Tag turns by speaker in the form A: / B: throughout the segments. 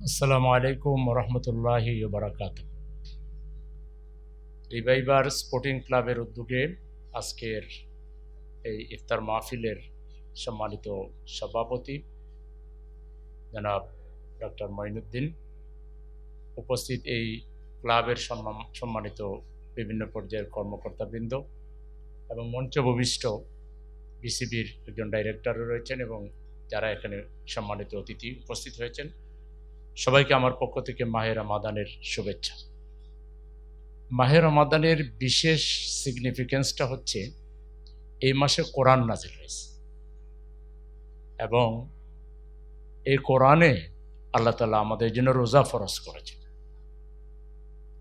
A: আসসালামু আলাইকুম রহমতুল্লাহ বারাকাত reviver sporting ক্লাবের উদ্যোগে আজকের এই ইফতার মাহফিলের সম্মানিত সভাপতি জনাব ডক্টর মঈনুদ্দিন উপস্থিত এই ক্লাবের সম্মান- সম্মানিত বিভিন্ন পর্যায়ের কর্মকর্তাবৃন্দ এবং মঞ্চ ভূমিষ্ঠ বিসিবির একজন ডাইরেক্টরও রয়েছেন এবং যারা এখানে সম্মানিত অতিথি উপস্থিত হয়েছেন। সবাইকে আমার পক্ষ থেকে মাহের রমাদানের শুভেচ্ছা। মাহের রমাদানের বিশেষ সিগনিফিকেন্সটা হচ্ছে এই মাসে কোরআন নাজিল হয়েছে। এবং এই কোরআনে আল্লাহ তালা আমাদের জন্য রোজা ফরজ করেছেন।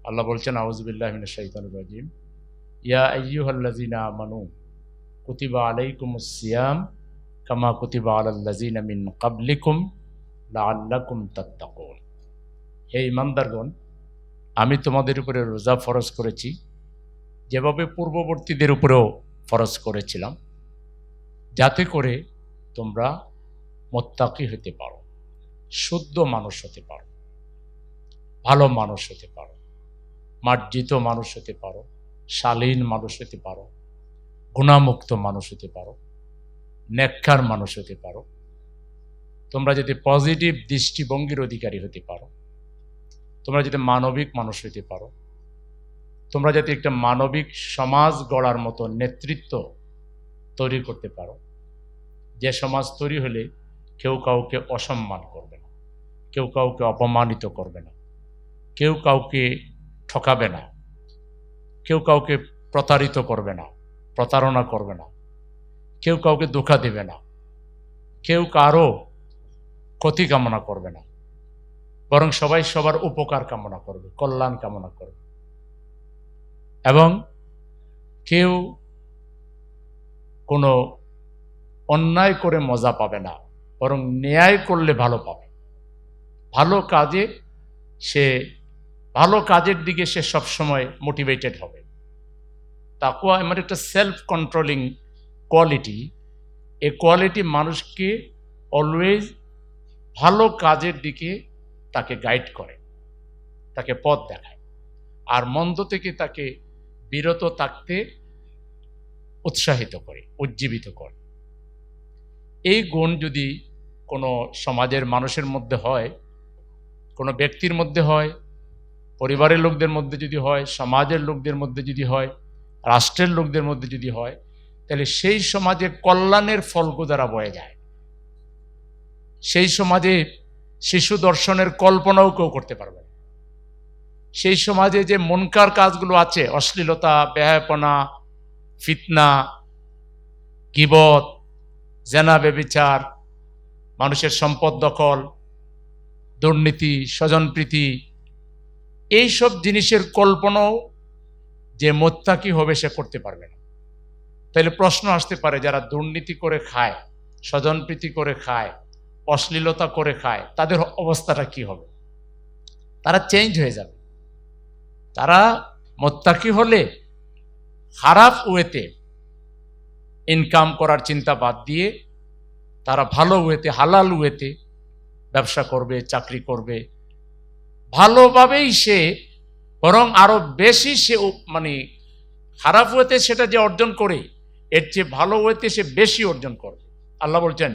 A: আল্লাহ বলছেন আউজবিল্লাহ শাহিদান ইয়া আইয়ুহাল্লাযিনা আমানু, কুতিবা আলাইকুমুস সিয়াম কামা কুতিবা আলাল্লাযিনা মিন ক্বাবলিকুম লাআল্লাকুম তাত্তাকুন। হে ইমানদারগণ, আমি তোমাদের উপরে রোজা ফরজ করেছি, যেভাবে পূর্ববর্তীদের উপরেও ফরজ করেছিলাম, যাতে করে তোমরা মোত্তাকি হতে পারো, শুদ্ধ মানুষ হতে পারো, ভালো মানুষ হতে পারো, মার্জিত মানুষ হতে পারো, শালীন মানুষ হতে পারো, গুণামুক্ত মানুষ হতে পারো, নেককার মানুষ হতে পারো তোমরা যদি পজিটিভ দৃষ্টিভঙ্গির অধিকারী হতে পারো, তোমরা যদি মানবিক মানুষ হতে পারো, তোমরা যাতে একটা মানবিক সমাজ গড়ার মতো নেতৃত্ব তৈরি করতে পারো, যে সমাজ তৈরি হলে কেউ কাউকে অসম্মান করবে না, কেউ কাউকে অপমানিত করবে না, কেউ কাউকে ঠকাবে না, কেউ কাউকে প্রতারিত করবে না, প্রতারণা করবে না, কেউ কাউকে ধোকা দেবে না, কেউ কারও ক্ষতি কামনা করবে না। বরং সবাই সবার উপকার কামনা করবে, কল্যাণ কামনা করবে। এবং কেউ কোনো অন্যায় করে মজা পাবে না, বরং ন্যায় করলে ভালো পাবে। ভালো কাজে সে, ভালো কাজের দিকে সে সবসময় মোটিভেটেড হবে। তাকুয়া আমার একটা সেলফ কন্ট্রোলিং কোয়ালিটি এই কোয়ালিটি মানুষকে অলওয়েজ ভালো কাজের দিকে তাকে গাইড করে, তাকে পথ দেখায়। আর মন্দ থেকে তাকে বিরত থাকতে উৎসাহিত করে, উজ্জীবিত করে। এই গুণ যদি কোনো সমাজের মানুষের মধ্যে হয়, কোনো ব্যক্তির মধ্যে হয়, পরিবারের লোকদের মধ্যে যদি হয়, সমাজের লোকদের মধ্যে যদি হয়, রাষ্ট্রের লোকদের মধ্যে যদি হয়, তাহলে সেই সমাজে কল্যাণের ফলকো দ্বারা বয়ে যায়। সেই সমাজে শিশু দর্শনের কল্পনাও কেউ করতে পারবে না। সেই সমাজে যে মনকার কাজগুলো আছে, অশ্লীলতা ব্যয়াপনা ফিতনা, গিবত, জেনা বেবিচার, মানুষের সম্পদ দখল, দুর্নীতি স্বজনপ্রীতি এইসব জিনিসের কল্পনাও যে মোত্তাকি হবে সে করতে পারবে না। তাহলে প্রশ্ন আসতে পারে, যারা দুর্নীতি করে খায় স্বজনপ্রীতি করে খায় অশ্লীলতা করে খায়, তাদের অবস্থাটা কি হবে? তারা চেঞ্জ হয়ে যাবে। তারা মোত্তাকি হলে খারাপ ওয়েতে ইনকাম করার চিন্তা বাদ দিয়ে তারা ভালো ওয়েতে, হালাল ওয়েতে ব্যবসা করবে, চাকরি করবে। ভালোভাবেই সে, বরং আরও বেশি সে মানে খারাপ ওয়েতে সেটা যে অর্জন করে, এর চেয়ে ভালো ওয়েতে সে বেশি অর্জন করবে। আল্লাহ বলছেন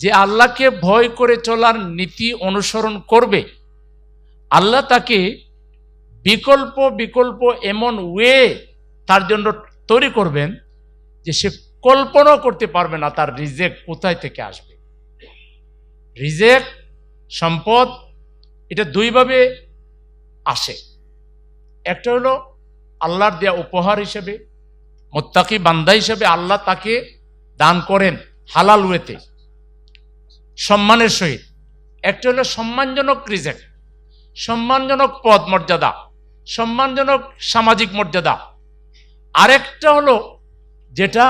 A: যে আল্লাহকে ভয় করে চলার নীতি অনুসরণ করবে, আল্লাহ তাকে বিকল্প বিকল্প এমন ওয়ে তার জন্য তৈরি করবেন যে সে কল্পনাও করতে পারবে না তার রিজেক কোথায় থেকে আসবে। রিজেক, সম্পদ, এটা দুইভাবে আসে। একটা হলো আল্লাহর দেয়া উপহার হিসেবে, মোত্তাকি বান্দা হিসেবে আল্লাহ তাকে দান করেন হালাল ওয়েতে, সম্মানের সহিত। একটা হলো সম্মানজনক রিজেক্ট, সম্মানজনক পদ মর্যাদা, সম্মানজনক সামাজিক মর্যাদা। আরেকটা হলো যেটা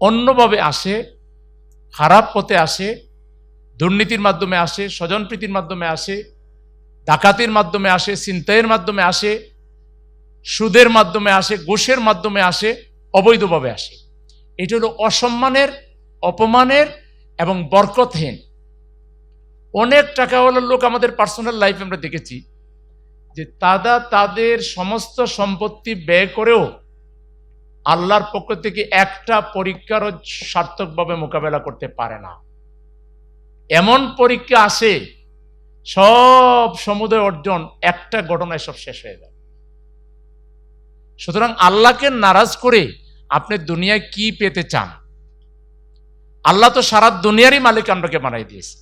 A: অন্যভাবে আসে, খারাপ পথে আসে, দুর্নীতির মাধ্যমে আসে, স্বজনপ্রীতির মাধ্যমে আসে, ডাকাতির মাধ্যমে আসে, ছিনতাইয়ের মাধ্যমে আসে সুদের মাধ্যমে আসে ঘুষের মাধ্যমে আসে, অবৈধভাবে আসে। এটা হলো অসম্মানের, অপমানের এবং বরকতহীন। অনেক টাকাওয়ালার লোক আমাদের পার্সোনাল লাইফ আমরা দেখেছি যে তারা তাদের সমস্ত সম্পত্তি ব্যয় করেও আল্লাহর পক্ষ থেকে একটা পরীক্ষারও সার্থকভাবে মোকাবেলা করতে পারে না। এমন পরীক্ষা আসে, সব সমুদয় অর্জন একটা ঘটনায় সব শেষ হয়ে যায়। সুতরাং আল্লাহকে নারাজ করে আপনি দুনিয়ায় কি পেতে চান? আল্লাহ তো সারা দুনিয়ারই মালিক আমরাকে বানাই দিয়েছে।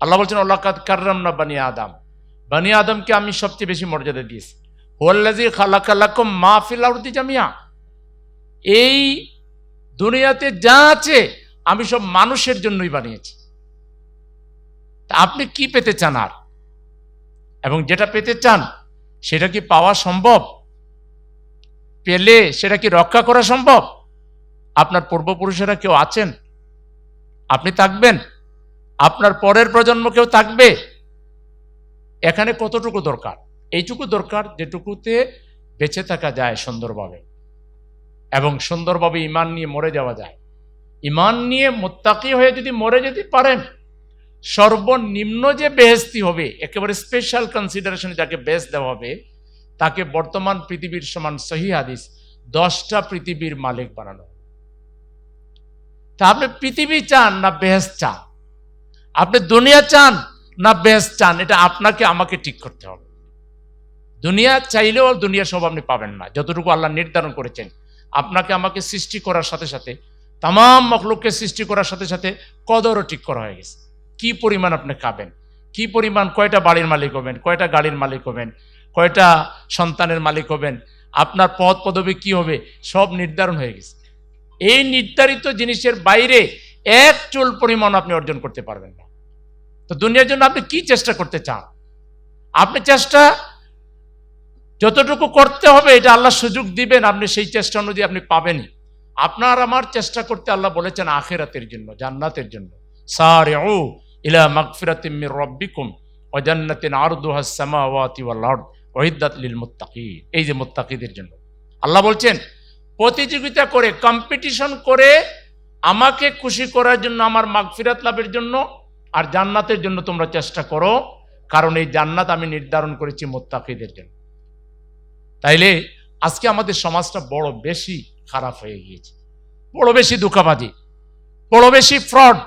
A: আল্লাহ বলছেন আল্লাহ কার্রাম না বানি আদম। বানি আদমকে আমি সবচেয়ে বেশি মর্যাদা দিয়েছি। হোল্লাজি খালাকালাকুম মা ফিল আরদি জামিয়া এই দুনিয়াতে যা আছে আমি সব মানুষের জন্যই বানিয়েছি। তা আপনি কি পেতে চান আর? এবং যেটা পেতে চান, সেটা কি পাওয়া সম্ভব? পেলে সেটা কি রক্ষা করা সম্ভব? আপনার পূর্বপুরুষেরা কেউ আছেন? আপনি থাকবেন? আপনার পরের প্রজন্ম কেউ থাকবে? এখানে কতটুকু দরকার? এইটুকু দরকার যেটুকুতে বেঁচে থাকা যায় সুন্দরভাবে এবং সুন্দরভাবে ইমান নিয়ে মরে যাওয়া যায়। ইমান নিয়ে মোত্তাকি হয়ে যদি মরে যেতে পারেন, সর্বনিম্ন যে বেহেস্তি হবে, একেবারে স্পেশাল কনসিডারেশনে যাকে বেস দেওয়া হবে তাকে বর্তমান পৃথিবীর সমান সহি হাদিস, দশটা পৃথিবীর মালিক বানানো। তা আপনি পৃথিবী চান না বেহেস চান? আপনি দুনিয়া চান না বেহেস চান? এটা আপনাকে, আমাকে ঠিক করতে হবে। দুনিয়া চাইলেও দুনিয়া সব আপনি পাবেন না। যতটুকু আল্লাহ নির্ধারণ করেছেন, আপনাকে আমাকে সৃষ্টি করার সাথে সাথে তাম মখলুককে সৃষ্টি করার সাথে সাথে কদরও ঠিক করা হয়ে গেছে। কি পরিমাণ আপনি খাবেন? কি পরিমাণ কয়টা বাড়ির মালিক হবেন? কয়টা গাড়ির মালিক হবেন? কয়টা সন্তানের মালিক হবেন? আপনার পদ পদবি কি হবে? সব নির্ধারণ হয়ে গেছে। এই নির্ধারিত জিনিসের বাইরে এক চুল পরিমাণ আপনি অর্জন করতে পারবেন না। তো দুনিয়ার জন্য আপনি কি চেষ্টা করতে চান? আপনি চেষ্টা যতটুকু করতে হবে, এটা আল্লাহ সুযোগ দিবেন, আপনি সেই চেষ্টা অনুযায়ী আপনি পাবেনই। আপনার আমার চেষ্টা করতে আল্লাহ বলেছেন আখেরাতের জন্য, জান্নাতের জন্য। সারে ও ইলা মাগফিরাতিম রব্বিকুম ও জান্নাতিন আরদুহাস সামাওয়াতি ওয়াল ওহিদ্দাত লিল মুত্তাকিন, এই যে মোত্তাকিদের জন্য। আল্লাহ বলছেন, প্রতিযোগিতা করে কম্পিটিশন করে আমাকে খুশি করার জন্য, আমার মাগফিরাত লাভের জন্য আর জান্নাতের জন্য তোমরা চেষ্টা করো, কারণ এই জান্নাত আমি নির্ধারণ করেছি মোত্তাকিদের জন্য। তাইলে আজকে আমাদের সমাজটা বড় বেশি খারাপ হয়ে গিয়েছে। বড় বেশি দুঃখাবাদী বড় বেশি ফ্রড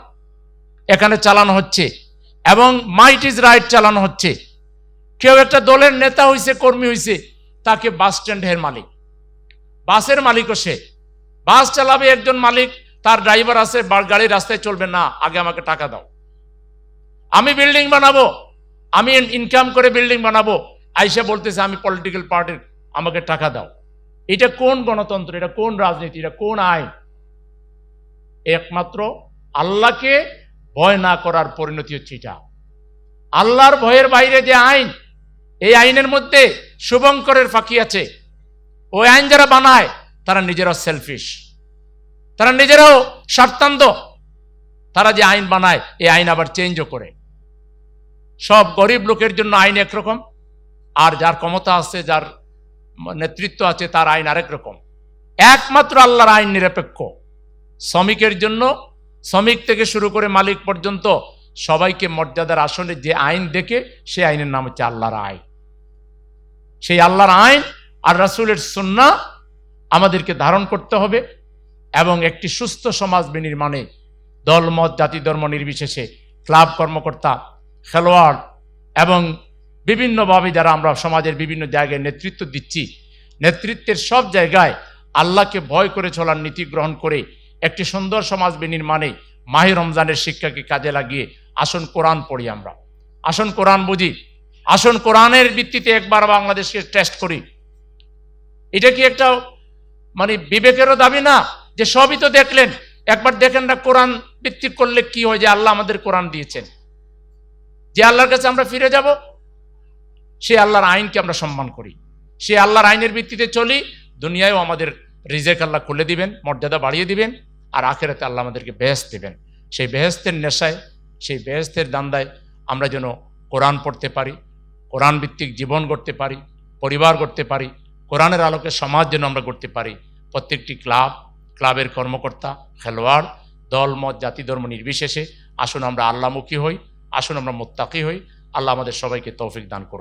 A: এখানে চালানো হচ্ছে এবং মাইট ইজ রাইট চালানো হচ্ছে। কেউ একটা দলের নেতা হইছে, কর্মী হইছে, তাকে বাস স্ট্যান্ডের মালিক। বাসের মালিকও সে। বাস চালাবে একজন মালিক, তার ড্রাইভার আছে গাড়ি রাস্তায় চলবে, না, আগে আমাকে টাকা দাও। আমি বিল্ডিং বানাবো, আমি ইনকাম করে বিল্ডিং বানাবো। আইসা বলতেছে, আমি পলিটিক্যাল পার্টির আমাকে টাকা দাও। এটা কোন গণতন্ত্র? এটা কোন রাজনীতি? এটা কোন আইন? একমাত্র আল্লাহকে ভয় না করার পরিণতি হচ্ছে এটা। আল্লাহর ভয়ের বাইরে যে আইন এই আইনের মধ্যে শুভঙ্করের ফাঁকি আছে। ওই আইন যারা বানায়, তারা নিজেরাও সেলফিশ তারা নিজেরাও স্বার্থান্ত তারা যে আইন বানায়, এই আইন আবার চেঞ্জও করে। সব গরিব লোকের জন্য আইন একরকম, আর যার ক্ষমতা আছে, যার নেতৃত্ব আছে, তার আইন আরেক রকম। একমাত্র আল্লাহর আইন নিরপেক্ষ। শ্রমিকের জন্য, শ্রমিক থেকে শুরু করে মালিক পর্যন্ত সবাইকে মর্যাদার আসনে যে আইন দেখে, সে আইনের নাম হচ্ছে আল্লাহর আইন। সেই আল্লাহর আইন আর রাসুলের সুন্না আমাদেরকে ধারণ করতে হবে এবং একটি সুস্থ সমাজ বিনির্মাণে দলমত জাতি, ধর্ম নির্বিশেষে ক্লাব কর্মকর্তা, খেলোয়াড় এবং বিভিন্নভাবে যারা আমরা সমাজের বিভিন্ন জায়গায় নেতৃত্ব দিচ্ছি, নেতৃত্বের সব জায়গায় আল্লাহকে ভয় করে চলার নীতি গ্রহণ করে একটি সুন্দর সমাজ বিনির্মাণে মাহি রমজানের শিক্ষাকে কাজে লাগিয়ে আসন কোরআন পড়ি আমরা। আসন কোরআন বুঝি। আসন কোরআনের ভিত্তিতে একবার বাংলাদেশকে টেস্ট করি। এটা কি একটা মানে বিবেকেরও দাবি না? যে সবই তো দেখলেন। একবার দেখেন না কোরআন ভিত্তিক করলে কি হয়? যে আল্লাহ আমাদের কোরআন দিয়েছেন। যে আল্লাহর কাছে আমরা ফিরে যাব, সে আল্লাহর আইনকে আমরা সম্মান করি। সে আল্লাহর আইনের ভিত্তিতে চলি, দুনিয়ায়ও আমাদের রিজেক আল্লাহ খুলে দিবেন, মর্যাদা বাড়িয়ে দিবেন, আর আখেরাতে আল্লাহ আমাদেরকে বেহেস্ত দিবেন। সেই বেহেস্তের নেশায়, সেই বেহেস্তের দান্দায় আমরা যেন কোরআন পড়তে পারি কোরআন ভিত্তিক জীবন গড়তে পারি, পরিবার গড়তে পারি, কোরআনের আলোকে সমাজ যেন আমরা গড়তে পারি। প্রত্যেকটি ক্লাব, ক্লাবের কর্মকর্তা, খেলোয়াড়, দল, মত, জাতি, ধর্ম নির্বিশেষে আসুন আমরা আল্লামুখী হই, আসুন আমরা মোত্তাকি হই। আল্লাহ আমাদের সবাইকে তৌফিক দান করুন।